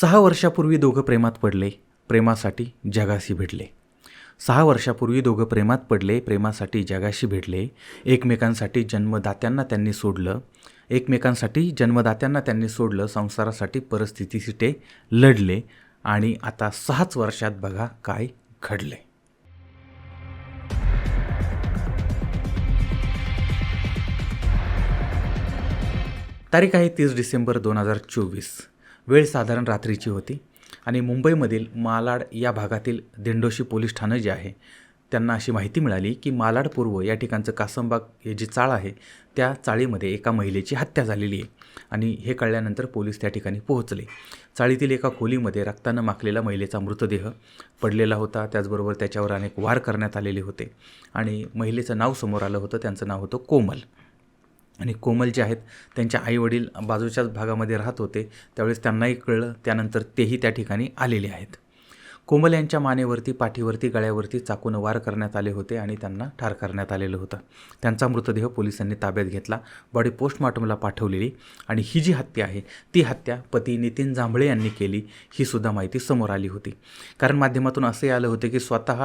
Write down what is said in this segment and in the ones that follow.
सहा वर्षापूर्वी दोघं प्रेमात पडले प्रेमासाठी जगाशी भेटले. सहा वर्षापूर्वी दोघं प्रेमात पडले प्रेमासाठी जगाशी भेटले. एकमेकांसाठी जन्मदात्यांना त्यांनी सोडलं. एकमेकांसाठी जन्मदात्यांना त्यांनी सोडलं संसारासाठी परिस्थितीशी ते लढले आणि आता सहाच वर्षात बघा काय घडले तारीख आहे तीस डिसेंबर दोन हजार चोवीस. वेळ साधारण रात्रीची होती. आणि मुंबईमधील मालाड या भागातील दिंडोशी पोलीस ठाणं जे आहे त्यांना अशी माहिती मिळाली की मालाड पूर्व या ठिकाणचं कासमबाग हे जी चाळ आहे त्या चाळीमध्ये एका महिलेची हत्या झालेली आहे. आणि हे कळल्यानंतर पोलीस त्या ठिकाणी पोहोचले. चाळीतील एका खोलीमध्ये रक्तानं माखलेला महिलेचा मृतदेह पडलेला होता. त्याचबरोबर त्याच्यावर अनेक वार करण्यात आलेले होते. आणि महिलेचं नाव समोर आलं होतं. त्यांचं नाव होतं कोमल. आणि कोमल जे आहेत त्यांच्या आईवडील बाजूच्याच भागामध्ये राहत होते. त्यावेळेस त्यांनाही कळलं त्यानंतर तेही त्या ठिकाणी आलेले आहेत. कोमल यांच्या मानेवरती पाठीवरती गळ्यावरती चाकून वार करण्यात आले होते आणि त्यांना ठार करण्यात आलेलं होतं. त्यांचा मृतदेह पोलिसांनी ताब्यात घेतला बॉडी पोस्टमॉर्टमला पाठवलेली आणि ही जी हत्या आहे ती हत्या पती नितीन जांभळे यांनी केली ही सुद्धा माहिती समोर आली होती. कारण माध्यमातून असंही आलं होतं की स्वतः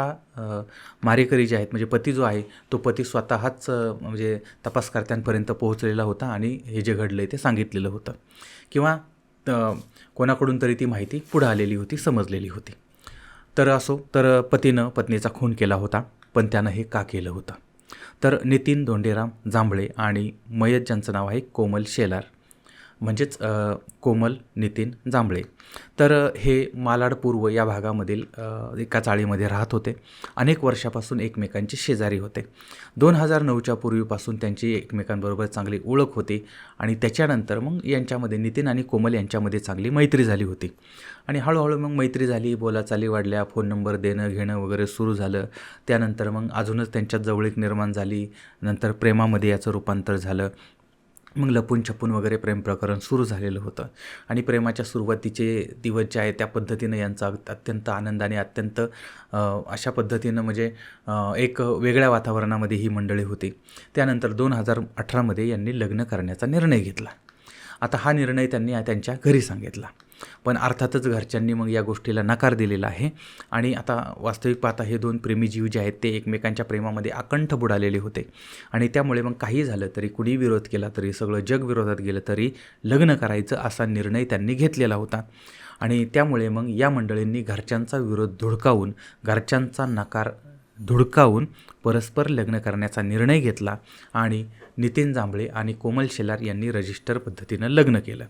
मारेकरी जे आहेत म्हणजे पती जो आहे तो पती स्वतःच म्हणजे तपासकर्त्यांपर्यंत पोहोचलेला होता आणि हे जे घडलं आहे ते सांगितलेलं होतं. किंवा कोणाकडून तरी ती माहिती पुढं आलेली होती समजलेली होती. तर असो तर पतीनं पत्नीचा खून केला होता पण त्यानं हे का केलं होतं? तर नितीन धोंडेराम जांभळे आणि मयत ज्यांचं नाव आहे कोमल शेलार. म्हणजेच कोमल नितीन जांभळे. तर हे मालाड पूर्व या भागामधील एका चाळीमध्ये राहत होते. अनेक वर्षापासून एकमेकांचे शेजारी होते. दोन हजार नऊच्या पूर्वीपासून त्यांची एकमेकांबरोबर चांगली ओळख होती आणि त्याच्यानंतर मग यांच्यामध्ये नितीन आणि कोमल यांच्यामध्ये चांगली मैत्री झाली होती. आणि हळूहळू मग मैत्री झाली बोलाचाली वाढल्या फोन नंबर देणं घेणं वगैरे सुरू झालं. त्यानंतर मग अजूनच त्यांच्यात जवळीक निर्माण झाली. नंतर प्रेमामध्ये याचं रूपांतर झालं. मग लपून छपून वगैरे प्रेम प्रकरण सुरू झालेलं होतं. आणि प्रेमाच्या सुरुवातीचे दिवस जे आहे त्या पद्धतीनं यांचा अत्यंत आनंदाने अत्यंत अशा पद्धतीनं म्हणजे एक वेगळ्या वातावरणामध्ये ही मंडळी होती. त्यानंतर दोन हजार अठरामध्ये यांनी लग्न करण्याचा निर्णय घेतला. आता हा निर्णय त्यांनी त्यांच्या घरी सांगितला. पण अर्थातच घरच्यांनी मग या गोष्टीला नकार दिलेला आहे. आणि आता वास्तविक पाहता हे दोन प्रेमीजीव जे आहेत ते एकमेकांच्या प्रेमामध्ये आकंठ बुडालेले होते. आणि त्यामुळे मग काही झालं तरी कुणी विरोध केला तरी सगळं जग विरोधात गेलं तरी लग्न करायचं असा निर्णय त्यांनी घेतलेला होता. आणि त्यामुळे मग या मंडळींनी घरच्यांचा विरोध धुडकावून घरच्यांचा नकार धुडकावून परस्पर लग्न करण्याचा निर्णय घेतला आणि नितीन जांभळे आणि कोमल शेलार यांनी रजिस्टर पद्धतीनं लग्न केलं.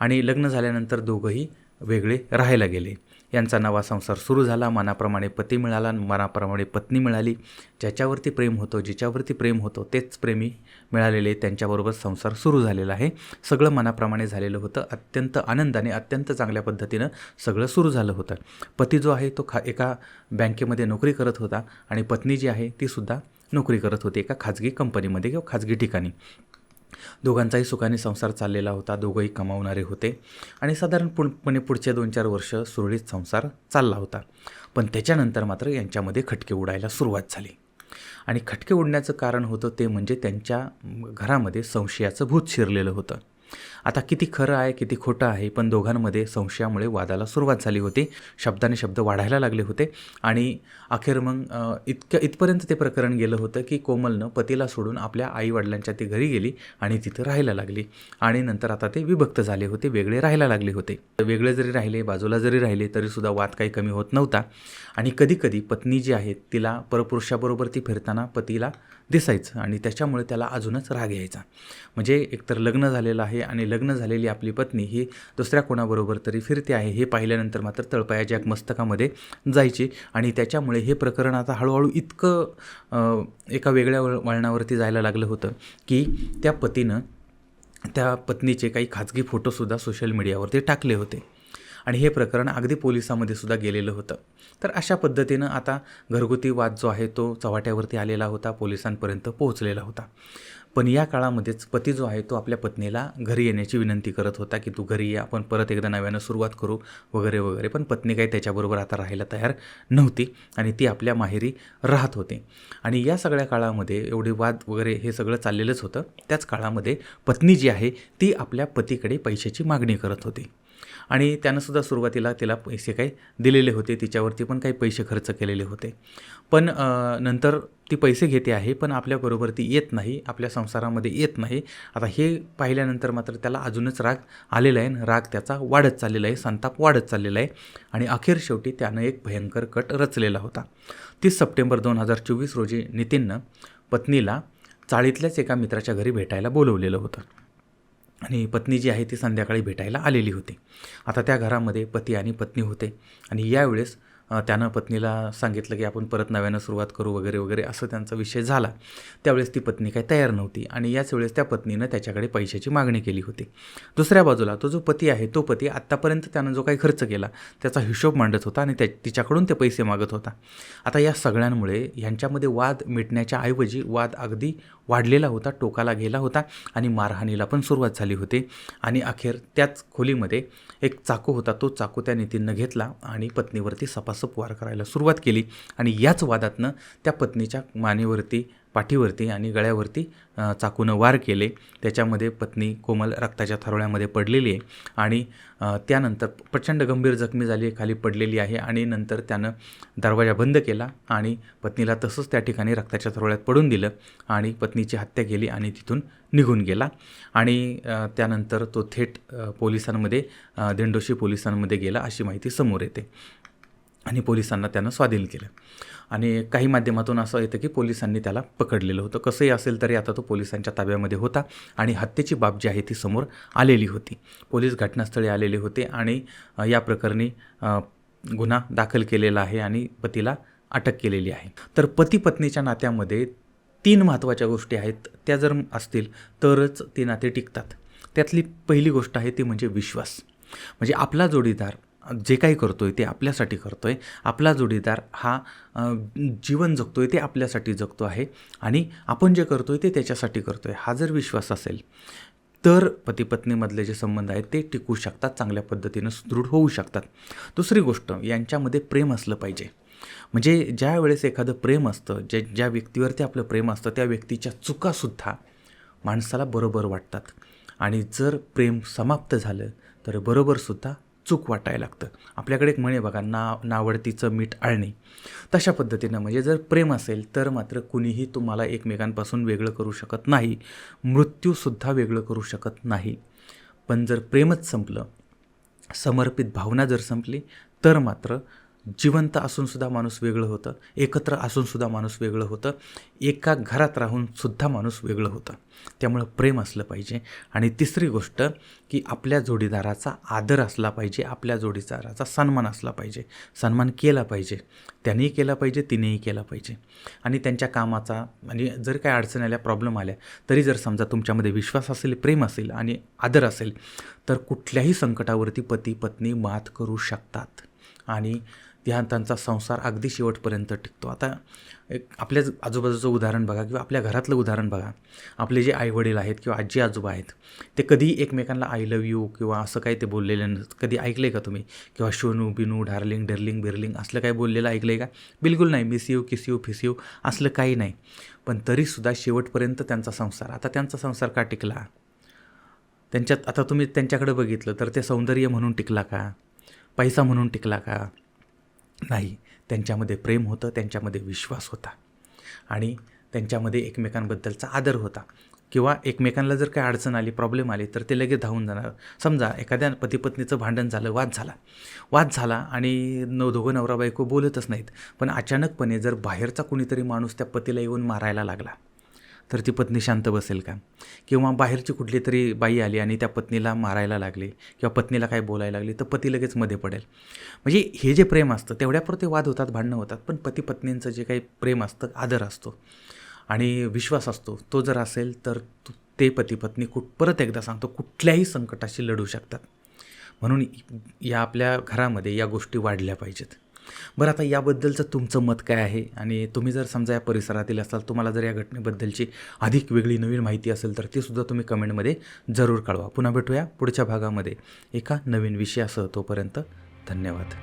आणि लग्न झाल्यानंतर दोघंही वेगळे राहायला गेले. यांचा नवा संसार सुरू झाला. मनाप्रमाणे पती मिळाला. मनाप्रमाणे पत्नी मिळाली. ज्याच्यावरती प्रेम होतं जिच्यावरती प्रेम होतं तेच प्रेमी मिळालेले. त्यांच्याबरोबर संसार सुरू झालेला आहे. सगळं मनाप्रमाणे झालेलं होतं. अत्यंत आनंदाने अत्यंत चांगल्या पद्धतीनं सगळं सुरू झालं होतं. पती जो आहे तो खा एका बँकेमध्ये नोकरी करत होता आणि पत्नी जी आहे तीसुद्धा नोकरी करत होती एका खाजगी कंपनीमध्ये किंवा खाजगी ठिकाणी. दोघांचाही सुखाने संसार चाललेला होता दोघंही कमावणारे होते आणि साधारण पूर्णपणे म्हणजे पुढचे दोन चार वर्ष सुरळीत संसार चालला होता. पण त्याच्यानंतर मात्र यांच्यामध्ये खटके उडायला सुरुवात झाली. आणि खटके उडण्याचं कारण होतं ते म्हणजे त्यांच्या घरामध्ये संशयाचं भूत शिरलेलं होतं. आता किती खरं आहे किती खोटं आहे पण दोघांमध्ये संशयामुळे वादाला सुरुवात झाली होती. शब्दाने शब्द वाढायला लागले होते. आणि अखेर मग इतक्या इथपर्यंत ते प्रकरण गेलं होतं की कोमलनं पतीला सोडून आपल्या आईवडिलांच्या ती घरी गेली आणि तिथं राहायला लागली. आणि नंतर आता ते विभक्त झाले होते वेगळे राहायला लागले होते. वेगळे जरी राहिले बाजूला जरी राहिले तरीसुद्धा वाद काही कमी होत नव्हता. आणि कधीकधी पत्नी जी आहे तिला परपुरुषाबरोबर ती फिरताना पतीला दिसायचं आणि त्याच्यामुळे त्याला अजूनच राग यायचा. म्हणजे एकतर लग्न झालेलं आहे आणि लग्न झालेली आपली पत्नी ही दुसऱ्या कोणाबरोबर तरी फिरते आहे हे पाहिल्यानंतर मात्र तळपायाच्या एक मस्तकामध्ये जायची. आणि त्याच्यामुळे हे प्रकरण आता हळूहळू इतकं एका वेगळ्या वळ वळणावरती जायला लागलं होतं की त्या पतीनं त्या पत्नीचे काही खाजगी फोटोसुद्धा सोशल मीडियावरती टाकले होते. आणि हे प्रकरण अगदी पोलिसामध्ये सुद्धा गेलेलं होतं. तर अशा पद्धतीनं आता घरगुती वाद जो आहे तो चव्हाट्यावरती आलेला होता पोलिसांपर्यंत पोहोचलेला होता. पण या काळामध्येच पती जो आहे तो आपल्या पत्नीला घरी येण्याची विनंती करत होता की तू घरी ये आपण परत एकदा नव्यानं सुरुवात करू वगैरे वगैरे. पण पत्नी काही त्याच्याबरोबर आता राहायला तयार नव्हती आणि ती आपल्या माहेरी राहत होती. आणि या सगळ्या काळामध्ये एवढे वाद वगैरे हे सगळं चाललेलंच होतं. त्याच काळामध्ये पत्नी जी आहे ती आपल्या पतीकडे पैशाची मागणी करत होती. आणि त्यानंसुद्धा सुरुवातीला तिला पैसे काही दिलेले होते. तिच्यावरती पण काही पैसे खर्च केलेले होते. पण नंतर ती पैसे घेते आहे पण आपल्याबरोबर ती येत नाही. आपल्या संसारामध्ये येत नाही. आता हे पाहिल्यानंतर मात्र त्याला अजूनच राग आलेला आहे आणि राग त्याचा वाढत चाललेला आहे संताप वाढत चाललेला आहे. आणि अखेर शेवटी त्यानं एक भयंकर कट रचलेला होता. तीस सप्टेंबर दोन हजार चोवीस रोजी नितीननं पत्नीला चाळीतल्याच एका मित्राच्या घरी भेटायला बोलवलेलं होतं. आणि पत्नी जी आहे ती संध्याकाळी भेटायला आलेली होती. आता त्या घरामध्ये पती आणि पत्नी होते आणि यावेळेस त्यानं पत्नीला सांगितलं की आपण परत नव्यानं सुरुवात करू वगैरे वगैरे असं त्यांचा विषय झाला. त्यावेळेस ती पत्नी काही तयार नव्हती आणि याच वेळेस त्या पत्नीनं त्याच्याकडे पैशाची मागणी केली होती. दुसऱ्या बाजूला तो जो पती आहे तो पती आत्तापर्यंत त्यानं जो काही खर्च केला त्याचा हिशोब मांडत होता आणि त्या तिच्याकडून ते पैसे मागत होता. आता या सगळ्यांमुळे ह्यांच्यामध्ये वाद मिटण्याच्या ऐवजी वाद अगदी वाढलेला होता टोकाला गेला होता आणि मारहाणीला पण सुरुवात झाली होती. आणि अखेर त्याच खोलीमध्ये एक चाकू होता तो चाकू त्या नितीननं घेतला आणि पत्नीवरती सपास वार करायला सुरुवात केली आणि याच वादातनं त्या पत्नीच्या मानेवरती पाठीवरती आणि गळ्यावरती चाकूनं वार केले. त्याच्यामध्ये पत्नी कोमल रक्ताच्या थरोळ्यामध्ये पडलेली आहे आणि त्यानंतर प्रचंड गंभीर जखमी झाली खाली पडलेली आहे आणि नंतर त्यानं दरवाजा बंद केला आणि पत्नीला तसंच त्या ठिकाणी रक्ताच्या थरोळ्यात पडून दिलं आणि पत्नीची हत्या केली आणि तिथून निघून गेला. आणि त्यानंतर तो थेट पोलिसांमध्ये दिंडोशी पोलिसांमध्ये गेला अशी माहिती समोर येते. आणि पोलिसांना त्यानं स्वाधीन केलं. आणि काही माध्यमातून असं येतं की पोलिसांनी त्याला पकडलेलं होतं. कसंही असेल तरी आता तो पोलिसांच्या ताब्यामध्ये होता आणि हत्येची बाब जी आहे ती समोर आलेली होती. पोलीस घटनास्थळी आलेले होते आणि या प्रकरणी गुन्हा दाखल केलेला आहे आणि पतीला अटक केलेली आहे. तर पती पत्नीच्या नात्यामध्ये तीन महत्त्वाच्या गोष्टी आहेत. त्या जर असतील तरच ते नाते टिकतात. त्यातली पहिली गोष्ट आहे ती म्हणजे विश्वास. म्हणजे आपला जोडीदार जे काही करतो आहे ते आपल्यासाठी करतो आहे आपला जोडीदार हा जीवन जगतो आहे ते आपल्यासाठी जगतो आहे आणि आपण जे करतो आहे ते त्याच्यासाठी करतो आहे हा जर विश्वास असेल तर पतीपत्नीमधले जे संबंध आहेत ते टिकू शकतात चांगल्या पद्धतीनं सुदृढ होऊ शकतात. दुसरी गोष्ट यांच्यामध्ये प्रेम असलं पाहिजे. म्हणजे ज्या वेळेस एखादं प्रेम असतं ज्या ज्या व्यक्तीवरती आपलं प्रेम असतं त्या व्यक्तीच्या चुकासुद्धा माणसाला बरोबर वाटतात. आणि जर प्रेम समाप्त झालं तर बरोबरसुद्धा चूक वाटायला लागतं. आपल्याकडे एक म्हणे बघा ना नावडतीचं मीठ आळणे. तशा पद्धतीनं म्हणजे जर प्रेम असेल तर मात्र कुणीही तुम्हाला एकमेकांपासून वेगळं करू शकत नाही. मृत्यूसुद्धा वेगळं करू शकत नाही. पण जर प्रेमच संपलं समर्पित भावना जर संपली तर मात्र जिवंत असूनसुद्धा माणूस वेगळं होतं. एकत्र असूनसुद्धा माणूस वेगळं होतं. एका घरात राहूनसुद्धा माणूस वेगळं होतं. त्यामुळं प्रेम असलं पाहिजे. आणि तिसरी गोष्ट की आपल्या जोडीदाराचा आदर असला पाहिजे. आपल्या जोडीदाराचा सन्मान असला पाहिजे. सन्मान केला पाहिजे. त्यानेही केला पाहिजे तिनेही केला पाहिजे. आणि त्यांच्या कामाचा आणि जर काय अडचण आल्या प्रॉब्लेम आल्या तरी जर समजा तुमच्यामध्ये विश्वास असेल प्रेम असेल आणि आदर असेल तर कुठल्याही संकटावरती पती पत्नी मात करू शकतात. आणि त्या त्यांचा संसार अगदी शेवटपर्यंत टिकतो. आता एक आपल्याच आजूबाजूचं उदाहरण बघा किंवा आपल्या घरातलं उदाहरण बघा. आपले जे आईवडील आहेत किंवा आजी आजोबा आहेत ते कधी एकमेकांना आय लव यू किंवा असं काही ते बोललेलं नसतं. कधी ऐकलं आहे का तुम्ही? किंवा शोनू बिनू डार्लिंग डर्लिंग बिर्लिंग असलं काही बोललेलं ऐकलं आहे का? बिलकुल नाही. Miss you kiss you fish you असलं काही नाही. पण तरीसुद्धा शेवटपर्यंत त्यांचा संसार. आता त्यांचा संसार का टिकला? त्यांच्यात आता तुम्ही त्यांच्याकडे बघितलं तर ते सौंदर्य म्हणून टिकला का? पैसा म्हणून टिकला का? नाही. त्यांच्यामध्ये प्रेम होतं त्यांच्यामध्ये विश्वास होता. आणि त्यांच्यामध्ये एकमेकांबद्दलचा आदर होता. किंवा एकमेकांना जर काही अडचण आली प्रॉब्लेम आली तर ते लगेच धावून जाणार. समजा एखाद्या पतीपत्नीचं भांडण झालं वाद झाला. वाद झाला आणि न दोघं नवरा बायको बोलतच नाहीत. पण अचानकपणे जर बाहेरचा कुणीतरी माणूस त्या पतीला येऊन मारायला लागला तर ती पत्नी शांत बसेल का? किंवा बाहेरची कुठली तरी बाई आली आणि त्या पत्नीला मारायला लागली किंवा पत्नीला काय बोलायला लागली तर पती लगेच मध्ये पडेल. म्हणजे हे जे प्रेम असतं तेवढ्यापुरते वाद होतात भांडणं होतात पण पती पत्नींचं जे काही प्रेम असतं आदर असतो आणि विश्वास असतो तो जर असेल तर ते पती पत्नी कुठ परत एकदा सांगतो कुठल्याही संकटाशी लढू शकतात. म्हणून या आपल्या घरामध्ये या गोष्टी वाढल्या पाहिजेत. बरं आता याबद्दलचं तुमचं मत काय आहे? आणि तुम्ही जर समजा या परिसरातील असाल तुम्हाला जर या घटनेबद्दलची अधिक वेगळी नवीन माहिती असेल तर ती सुद्धा तुम्ही कमेंटमध्ये जरूर कळवा. पुन्हा भेटूया पुढच्या भागामध्ये. एका नवीन विषयासह तोपर्यंत धन्यवाद.